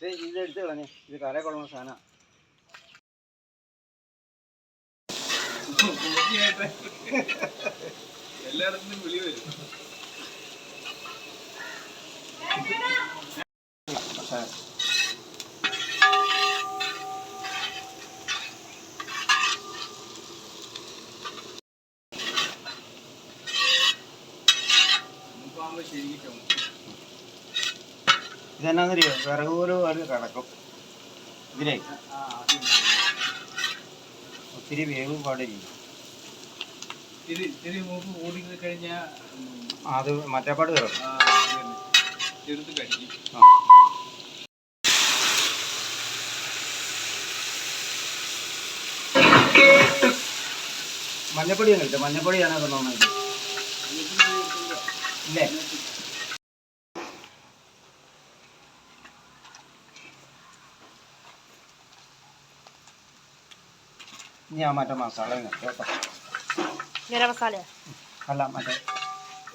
ഇത് എടുത്ത് കളഞ്ഞേ. ഇത് കര കൊള്ളുന്ന സാധന. എല്ലായിടത്തും വിളി വരും. ശരിക്കും ഇതെന്നാന്നറിയോ? വിറക് പോലും അത് കിടക്കും. ഇതിലേ ഒത്തിരി വേവ് പാടില്ല. അത് മറ്റേ പാട് കിടക്കും ആ മഞ്ഞപ്പൊടി ഒന്നും ഇല്ല മഞ്ഞപ്പൊടിയാണ് അത് നന്നായിട്ട്. ഇല്ലേ? ആ മറ്റേ മസാല കേട്ടോ. ഗരം മസാല? അല്ല മറ്റേ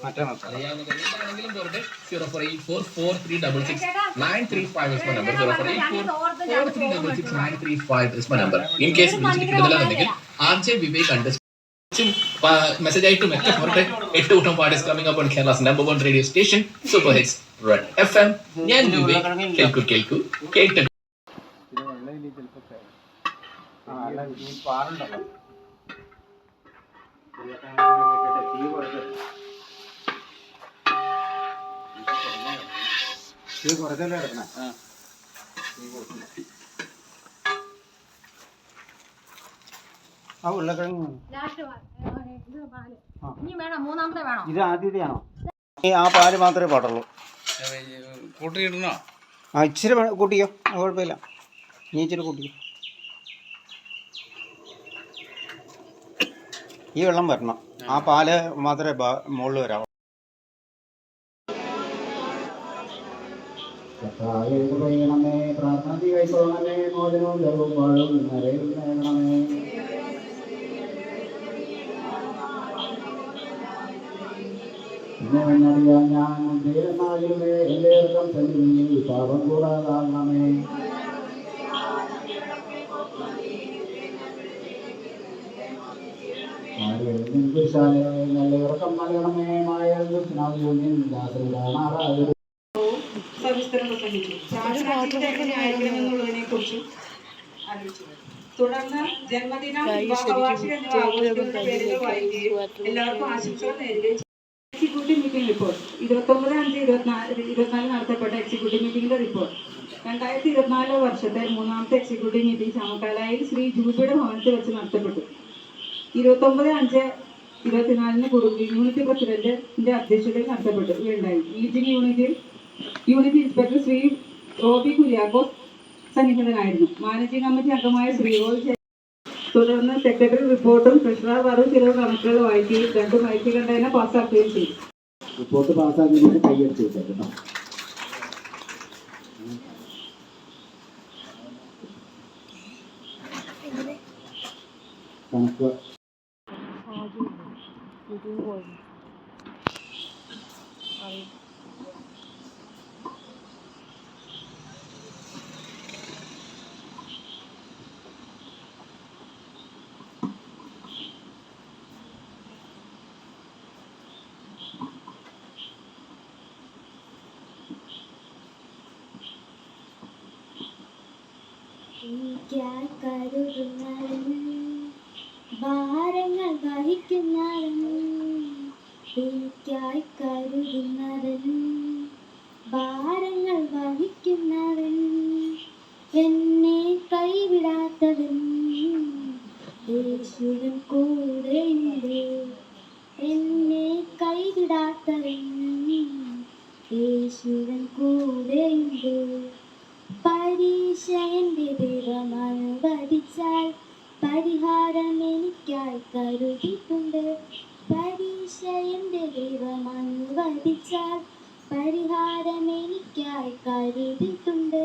മറ്റേ മസാല. അറിയാവുന്നതെങ്കിലും പോരട്ടെ zero four eight four four three double six nine three five is my number zero four eight four four three double six nine three five is my number in case വിളിച്ചിട്ട് കിട്ടുന്നില്ലെന്നുണ്ടെങ്കിൽ R J Vivek under message ആയിട്ടും ഒക്കെ പോരട്ടെ എട്ട് കൂട്ടം. Parties coming up on Kerala's number one radio station super hits red F M ഞാൻ വിവേക് കേൾക്കൂ കേൾക്കൂ കേട്ട് ചിലപ്പോൾ ഈ പാറുണ്ടല്ലോ തീ കുറച്ചല്ലേ എടുക്കണേ? ആ. ഉരുളക്കിഴങ്ങ് ഇത് ആദ്യത്തെയാണോ? ആ പാൽ മാത്രമേ പാടുള്ളൂ. കൂട്ടിയിടണോ? ആ ഇച്ചിരി കൂട്ടിക്കോ. കുഴപ്പമില്ല. നീ ഇച്ചിരി കൂട്ടിക്കോ. ഈ വെള്ളം വരണം. ആ. പാൽ മാത്രമേ മുകളിൽ വരാവൂ. മോചനവും വാഴും ഞാൻ സന്നിധിയിൽ പാപം കൂടാതാകണമേ. കുരിശാലെ നല്ല ഇറക്കം നൽകണമേ മായ ദാസൻ കാണാറാകരുത് സവിസ്തരം പ്രസംഗിച്ചു കുറിച്ചും തുടർന്ന് ജന്മദിനം എന്നിവ വായിക്കുകയും എല്ലാവർക്കും ആശംസകൾ നേരുകയും. Executive meeting report. ഇരുപത്തൊമ്പത് അഞ്ച് ഇരുപത്തിനാല് ഇരുപത്തിനാല് നടത്തപ്പെട്ട എക്സിക്യൂട്ടീവ് മീറ്റിംഗിന്റെ റിപ്പോർട്ട്. രണ്ടായിരത്തി ഇരുപത്തിനാല് വർഷത്തെ മൂന്നാമത്തെ എക്സിക്യൂട്ടീവ് മീറ്റിംഗ് ചാമക്കാലായിൽ ശ്രീ ജൂബിയുടെ ഭവനത്തിൽ വെച്ച് നടത്തപ്പെട്ടു. ഇരുപത്തൊമ്പത് അഞ്ച് ഇരുപത്തിനാലിന് കുടുംബി യൂണിറ്റ് പ്രസിഡന്റിന്റെ അധ്യക്ഷതയിൽ നടത്തപ്പെട്ടു. ഇവയുണ്ടായി മീറ്റിംഗ് യൂണിറ്റിൽ യൂണിറ്റ് ഇൻസ്പെക്ടർ ശ്രീ റോബി കുര്യാക്കോസ് സന്നിഹിതനായിരുന്നു. മാനേജിംഗ് കമ്മിറ്റി അംഗമായ ശ്രീ ചെ- തുടർന്ന് സെക്രട്ടറി റിപ്പോർട്ടും ട്രഷറർ വറും ചില കണക്കുകൾ വായിക്കുകയും രണ്ടും വായിച്ചു കണ്ടതിനെ പാസ്സാക്കുകയും ചെയ്തു. റിപ്പോർട്ട് പാസ്സാക്കുന്നതിന് വെച്ചേക്കണം കണക്ക് എനിക്കായി കരുതുന്നവൻ ഭാരങ്ങൾ വഹിക്കുന്നവൻ. എനിക്കായി കരുതുന്നവൻ ഭാരങ്ങൾ വഹിക്കുന്നവൻ എന്നെ കൈവിടാത്തവൻ. യേശുവൻ കൂടെയുണ്ട് എന്നെ കൈവിടാത്തവൻ. യേശുവൻ കൂടെ പരീക്ഷ എന്റെ ദൈവമാണ് അനുവദിച്ചാൽ പരിഹാരം എനിക്കായി കരുതിയിട്ടുണ്ട്. പരീക്ഷ എന്റെ പരിഹാരം എനിക്കായി കരുതിയിട്ടുണ്ട്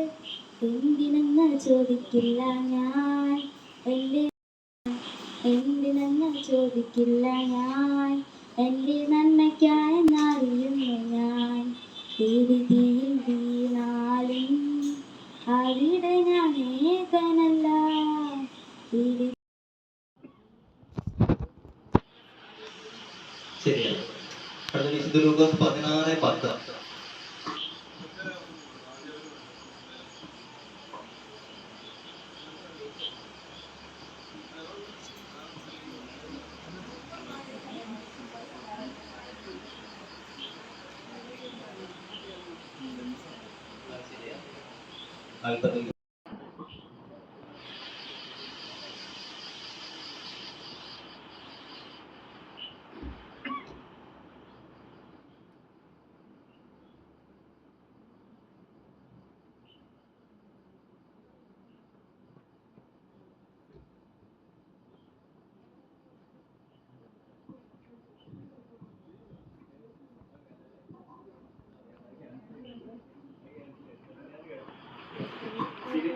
എന്തിനെന്ന് ചോദിക്കില്ല ഞാൻ. എന്റെ എന്തിനെന്ന് ചോദിക്കില്ല ഞാൻ. എന്റെ നന്മയ്ക്കായെന്നറിയുന്നു ഞാൻ. വീണാലും അവിടെ ഞാൻ ഏകനല്ല ശരിയാണ് അടുത്ത വിശുദ്ധ ലൂക്കോസ് പതിനാറ്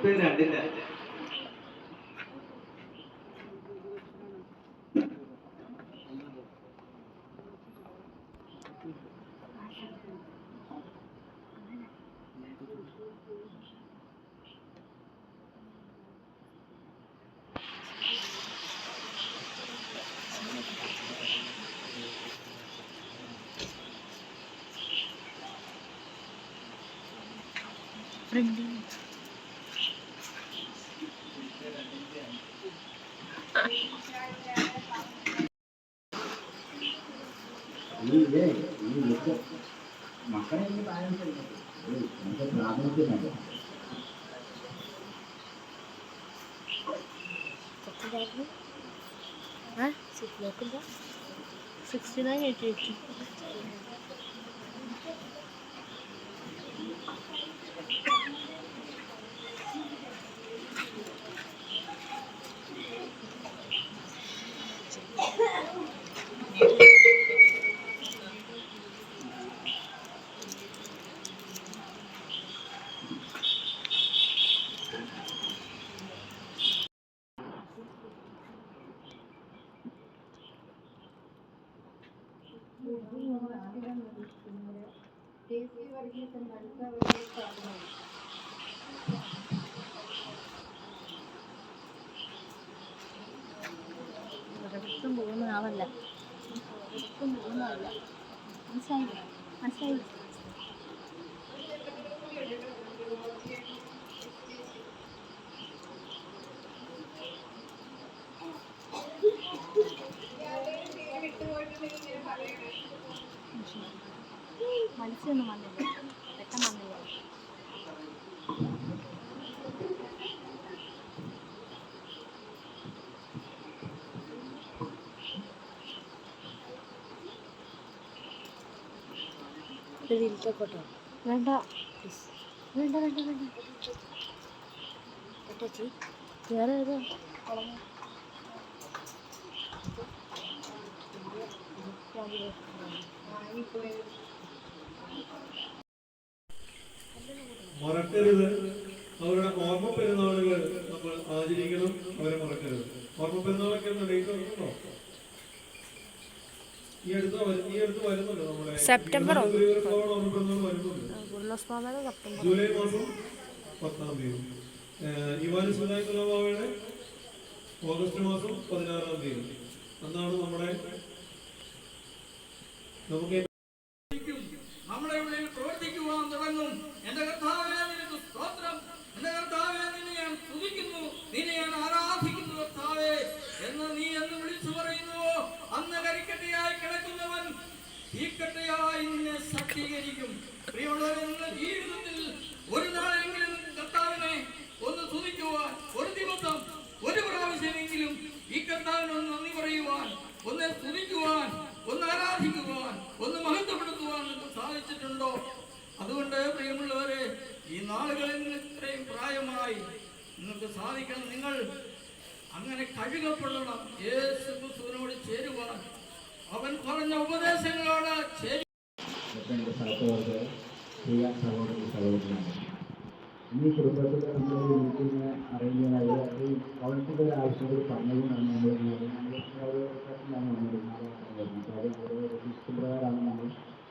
പത്ത് നാൽപ്പത്തി ഫിലിപ്പിയൻ ഈ ഇത് ഈ ലുക്ക് മക്കളെ എനിക്ക് പാലിച്ചില്ല നമുക്ക് പ്രാതിനിധ്യമല്ല സിക്സ്റ്റി നയൻ എയ്റ്റി എയ്റ്റ്. ഒരിടത്തും പോകുന്ന ആളല്ല. ഒരിടത്തും പോകുന്ന ആളല്ല. മനസ്സിലായില്ല മനസ്സിലായില്ല മത്സ്യമൊന്നും വന്നില്ല. പെട്ടെന്ന് വന്നില്ല ഫോട്ടോ വേണ്ട. വേണ്ട വേണ്ട വേണ്ട. ചേച്ചി വേറെ ഏതാ മറക്കരുത്. അവരുടെ ഓർമ്മ പെരുന്നാളുകൾ നമ്മൾ ആചരിക്കണം അവരെ മറക്കരുത്. ഓർമ്മ പെരുന്നാളൊക്കെ ഡേറ്റ് ഉണ്ടോ? ഈ അടുത്ത് ഈ അടുത്ത് വരുന്നുണ്ട് നമ്മുടെ സെപ്റ്റംബർ. ഓർമ്മ പെരുന്നാൾ വരുന്നുണ്ട്. സെപ്റ്റംബർ ജൂലൈ മാസം പത്താം തീയതി. ഇവാനി ഇവാൻ സുലായിക്കുലബാവയുടെ ഓഗസ്റ്റ് മാസം പതിനാറാം തീയതി. അന്നാണ് നമ്മുടെ നമുക്ക് നമ്മളെ ഉള്ളിൽ പ്രവർത്തിക്കുവാൻ തുടങ്ങും. എന്റെ കർത്താവേ നിനക്ക് സ്തോത്രം എന്റെ കർത്താവേ നിന്നെ ഞാൻ സ്തുതിക്കുന്നു നിന്നെ ഞാൻ ആരാധിക്കുന്നു കർത്താവേ എന്ന് നീ എന്ന് വിളിച്ചു പറയുന്നുവോ അന്ന് കരിക്കട്ടയായി കിടക്കുന്നവൻ തീക്കട്ടയായി നിന്നെ സജ്ജീകരിക്കും പ്രിയമുള്ളവരെ നിങ്ങളുടെ ജീവിതത്തിൽ ഒരു നാളെങ്കിലും കർത്താവിനെ ഒന്ന് സ്തുതിക്കുവാൻ ഒരു ദിവസം ഒരു പ്രാവശ്യമെങ്കിലും ഈ കർത്താവിനൊന്ന് നന്ദി പറയുവാൻ ഒന്ന് സ്തുതിക്കുവാൻ ഒന്ന് ആരാധിക്കുവാൻ ഒന്ന് മഹത്വപ്പെടുത്തുവാൻ നിങ്ങൾക്ക് സാധിച്ചിട്ടുണ്ടോ? അതുകൊണ്ട് പ്രിയമുള്ളവരെ ഈ നാളുകളിൽ ഇത്രയും പ്രായമായി നിങ്ങൾക്ക് സാധിക്കണം. നിങ്ങൾ അങ്ങനെ കഴുകപ്പെടണം. യേശു ക്രിസ്തുവിനോട് ചേരുവാൻ. അവൻ പറഞ്ഞ ഉപദേശങ്ങളോട് ചേരു സഹോദരൻ സഹോദരൻ ഈ കുടുംബത്തിലെ നമ്മളൊരു മീറ്റിംഗ് അറേഞ്ച് ചെയ്യാൻ അവർ ഈ കൗൺസിലർ ആവശ്യങ്ങൾ പറഞ്ഞതുകൊണ്ടാണ് നമ്മൾ നമ്മൾ അത് അവരുടെ ഇഷ്ടപ്രകാരമാണ്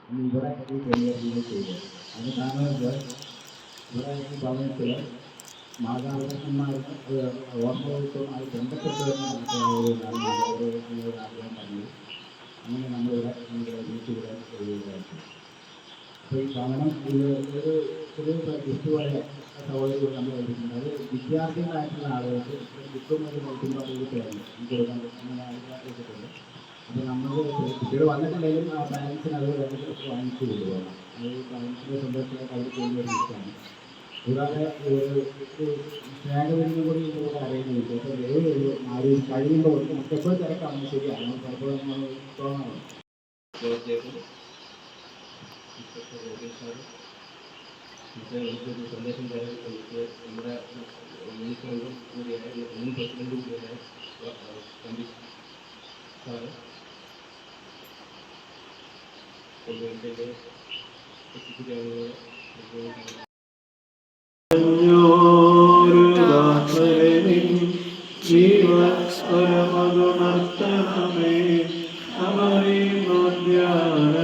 നമ്മൾ ഇവിടെ ഈ ക്രമീകരണങ്ങൾ ചെയ്തത്. അത് കാരണം ഇവിടെ ഈ ഭവനത്തിൽ മാതാപിതാക്കന്മാർക്ക് ഓർമ്മവുമായി ബന്ധപ്പെട്ട് തന്നെ നമുക്ക് ആ ഒരു ഒരു ഒരു ആഗ്രഹം പറഞ്ഞു അങ്ങനെ നമ്മളിവിടെ നമ്മുടെ വീട്ടിലൂടെ അപ്പോൾ ഈ ഭവനം ഇത് ഒരു ചെറിയ ഗിഫ്റ്റ് പോലെ സൗകര്യം നമ്മൾ എടുക്കുന്നത് അത് വിദ്യാർത്ഥികളായിട്ടുള്ള ആളുകൾക്ക് ബുക്കും ഒരു തരുന്നു കൊടുക്കാൻ അങ്ങനെ ആഗ്രഹിച്ചിട്ടുണ്ട് അപ്പോൾ നമ്മൾ കുട്ടികൾ വന്നിട്ടുണ്ടെങ്കിലും ആ പാരൻസിന് അത് വേണ്ടി വാങ്ങിച്ചു കൊണ്ടുപോകണം അത് പാരൻസിന്റെ സന്തോഷത്തിലേക്ക് അവർ ചെയ്യുന്ന ഒരു ഗിഫ്റ്റാണ് കൂടാതെ ഒരു സ്നേഹവിനും കൂടി ഇതിലൂടെ അറിയുന്നുണ്ട് അപ്പോൾ ഏത് ഒരു ആരും കഴിയുമ്പോൾ നമുക്ക് എപ്പോഴും തിരക്കാണ് ശരിയാണ്? നമുക്ക് പലപ്പോഴും നമ്മൾ തോന്നണം ഇത് എനിക്കൊരു സന്ദേശം തരാൻ എനിക്ക് നമ്മുടെ യൂണിറ്റ് മെമ്പർ കൂടിയായ മുൻ പ്രസിഡന്റ് കൂടിയായ തമ്പി സാറ്. കൊണ്ടുവരുന്നതിന്റെ എക്സിക്യൂട്ടീവ് അമരീമധ്യാന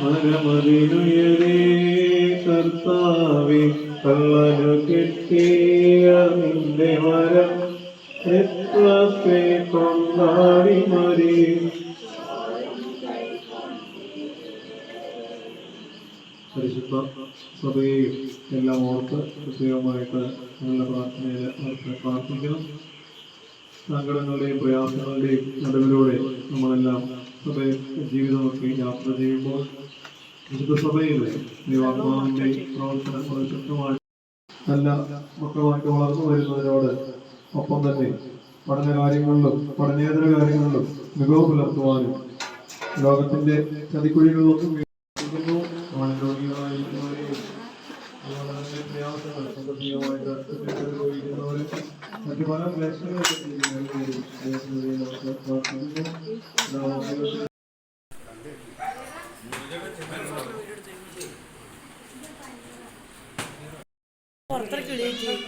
മരമതിനുയരേ കർത്താവി കള്ളനു കിട്ടിയ നിന്റെ മരം എത്രത്തെ കൊണ്ടാടി മരീ പരിശുദ്ധ സഭയെയും എല്ലാം ഓർത്ത് പ്രത്യേകമായിട്ട് നല്ല പ്രാർത്ഥനയിൽ ഓർത്ത് പ്രാർത്ഥിക്കണം. സങ്കടങ്ങളുടെയും പ്രയാസങ്ങളുടെയും നടുവിലൂടെ നമ്മളെല്ലാം സഭയിൽ ജീവിതമൊക്കെ യാത്ര ചെയ്യുമ്പോൾ വിശുദ്ധ സഭയിലെ ദൈവാത്മാവിന്റെ പ്രവർത്തനം വളരെ ശക്തമായി നല്ല മക്കളുമായിട്ട് വളർന്നു വരുന്നതിനോട് ഒപ്പം തന്നെ പഠന കാര്യങ്ങളിലും പഠനേതര കാര്യങ്ങളിലും മികവ് പുലർത്തുവാനും ലോകത്തിന്റെ ചതിക്കുഴികളിലൊന്നും രോഗികളായിരിക്കുന്നവരെയും മറ്റു പല എല്ലാവർക്കും